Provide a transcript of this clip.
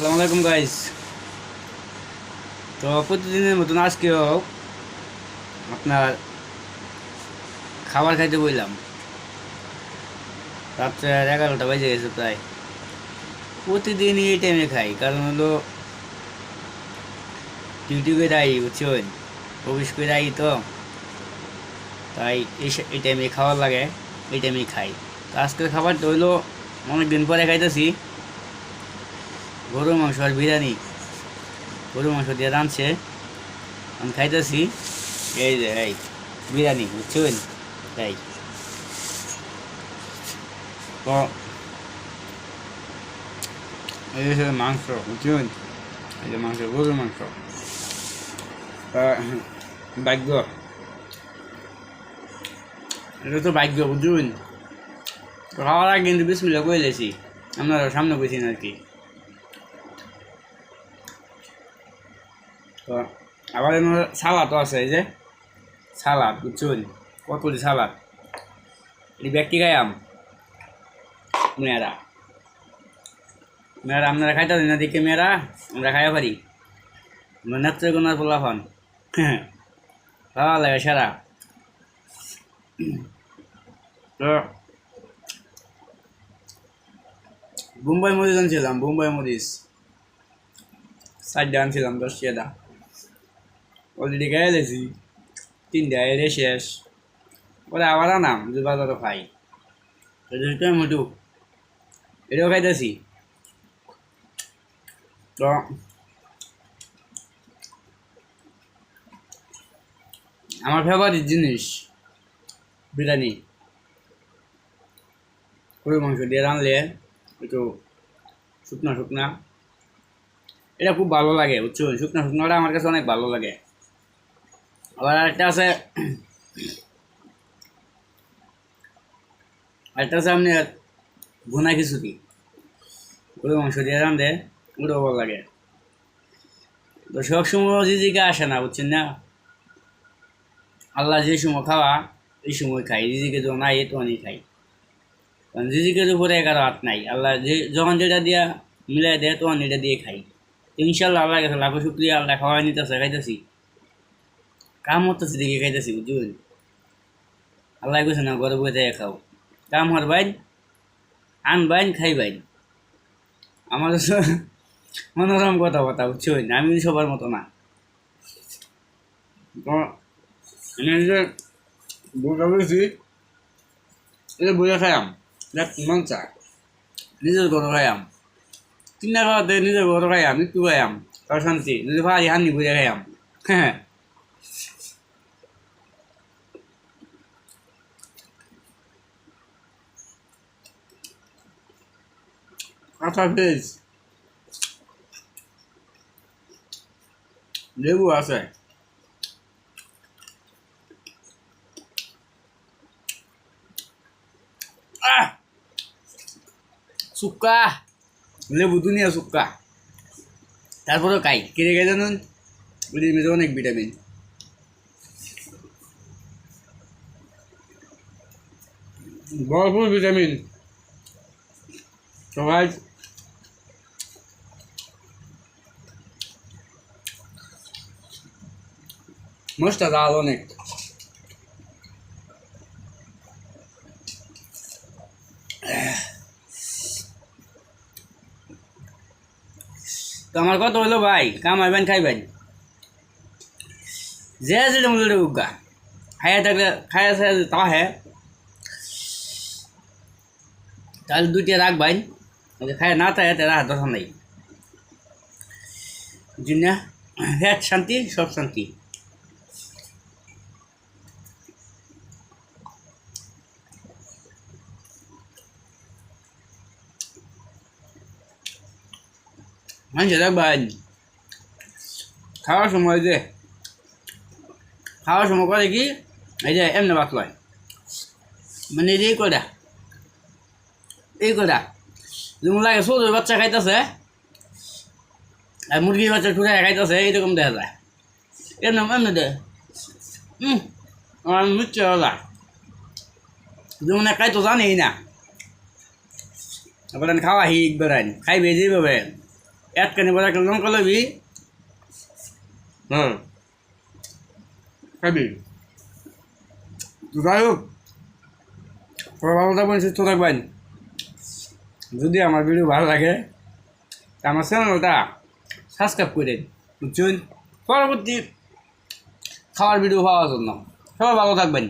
সালাম আলাইকুম গাইস তো প্রতিদিনের মতন আজকেও আপনার খাবার খাইতে বললাম রাত্রে এগারোটা বেজে গেছে প্রায়। প্রতিদিনই এই টাইমে খাই, কারণ হলো ডিউটি করে আই, বুঝছেন? অফিস করে আই তো। তাই এই টাইমে খাওয়ার লাগে, এই টাইমেই খাই। তো আজকের খাবারটা হইল অনেক দিন পরে খাইতেছি। গরু মাংস আর বিরিয়ানি। গরু মাংস দিয়ে রাঁধছে। আমি খাইতেছি। এই যে, এই, বিরিয়ানি বুঝছেন তাই তো এই যে মাংস বুঝছেন এই যে মাংস, গরুর মাংস। ভাগ্য। এটা তো ভাগ্য তো খাওয়ার আগে কিন্তু বিসমিল্লা করে লেছি। আপনারা সামনে বসেন আর কি। তো আবার সালাদও আছে, এই যে সালাদ, বুঝছেন? কতটি সালাদ। এই ব্যক্তি খাইয়াম মেয়েরা। মেয়েরা, আপনারা খাইতে না, দেখে মেয়েরা, আমরা খাইয়া পারি। নেত্রকোনার পোলাফান ভালো লাগে, সারা। তো বোম্বাই মরিচ আনছিলাম, বোম্বাই মরিচ চারটে আনছিলাম, দশ টাকা। অলরেডি গায়ে লেছি তিনটা এরে শেষ। পরে আবার নাম যে বাজারও খাই মোটু এটাও খাইতেছি। তো আমার ফেভারিট জিনিস, বিরিয়ানি। গরুর মাংস দিয়ে রানলে একটু শুকনা শুকনা। এটা খুব ভালো লাগে, বুঝছ? শুকনা শুকনাটা আমার কাছে অনেক ভালো লাগে। আবার আরেকটা আছে। আরেকটা আছে আপনি ভুনা খিচুড়ি। গরুর মাংস দিয়ে রান্ধে ওটাও ভালো লাগে। তো সব সময় জিজিকে আসে না, বুঝছেন না? আল্লাহ যে সময় খাওয়া, এই সময় খাই রিজিকে যখন নাই, তখনই খাই কারণ রিজিকের উপরে এগারো হাত নাই। আল্লাহ যে, যখন যেটা দিয়া মিলাই দেয়, তখন এটা দিয়ে খাই তো ইনশাল্লাহ আল্লাহ কাছে লাখো শুক্রিয়া, আল্লাহ খাওয়াই নিতেছে, খাইতেছি। কাম হতেছে দেখে খাইতেছি বুঝুন আল্লাহ কইছে, না, ঘরে বসে থেকে খাও। কাম হর বাইন আন বাইন খাই বাইন আমার মনোরম কথা কথা বুঝছেন আমি সবার মতো না। আমি নিজের ঘরে খাইয়াম। তিন টাকা দে নিজের ঘরে খাইয়াম, একটু খাইয়াম। শান্তি। নিজে ভাই হানি বইয়া খাইয়াম। হ্যাঁ। কাঁচা ফেজ লেবু আছে সুক্কা লেবু দুনিয়া সুক্কা তারপরেও খাই কেটে খাই জানুন? ওটির মধ্যে অনেক ভিটামিন ভরপুর ভিটামিন সবাই মশটা জাল অনেক তো আমার কত হলো ভাই কামাইবেন খাইবেন যে যেটা মূল্য উগা খাইয়া থাকলে খাইয়া খাইয়া তা হ্যাঁ তাহলে দুইটা রাখবেন খাইয়া না তাহলে রাখার দরকার নাই জিনা হ্যাঁ শান্তি সব শান্তি মানুষ রাখবেন খাওয়ার সময় যে খাওয়ার সময় করে কি এই যে এমনি ভাত লয় মানে এই কটা এই কটা যেমন লাগে ছোট বাচ্চা খাইতেছে আর মুরগির বাচ্চা ঠুকাই খাইতেছে এইরকম দেখা যায় এমনি এমনি দে হুম আমার মিচ্ছে হলা যেমন খাই তো জানেই না এবার খাওয়া হিক বেড়াইন খাইবে যেভাবে এক কানি বড় একটা লঙ্কা লবি। হ্যাঁ খাবি? তো যাই হোক সবাই ভালো থাকবেন সুস্থ থাকবেন। যদি আমার ভিডিও ভালো লাগে আমার চ্যানেলটা সাবস্ক্রাইব করে দিন বুঝছেন? পরবর্তী খাওয়ার ভিডিও পাওয়ার জন্য। সবাই ভালো থাকবেন।